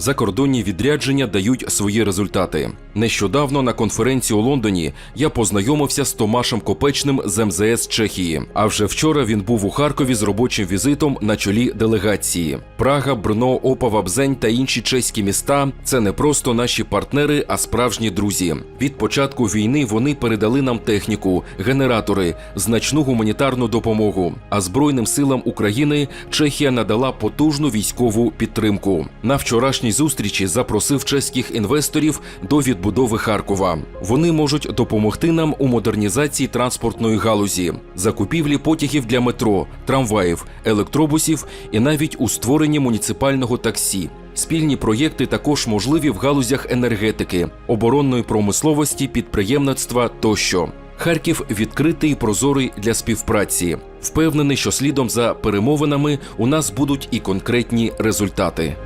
Закордонні відрядження дають свої результати. Нещодавно на конференції у Лондоні я познайомився з Томашем Копечним з МЗС Чехії. А вже вчора він був у Харкові з робочим візитом на чолі делегації. Прага, Брно, Опава, Бзень та інші чеські міста це не просто наші партнери, а справжні друзі. Від початку війни вони передали нам техніку, генератори, значну гуманітарну допомогу. А Збройним силам України Чехія надала потужну військову підтримку. На вчорашній зустрічі запросив чеських інвесторів до відбудови Харкова. Вони можуть допомогти нам у модернізації транспортної галузі, закупівлі потягів для метро, трамваїв, електробусів і навіть у створенні муніципального таксі. Спільні проєкти також можливі в галузях енергетики, оборонної промисловості, підприємництва тощо. Харків відкритий і прозорий для співпраці. Впевнений, що слідом за перемовинами у нас будуть і конкретні результати.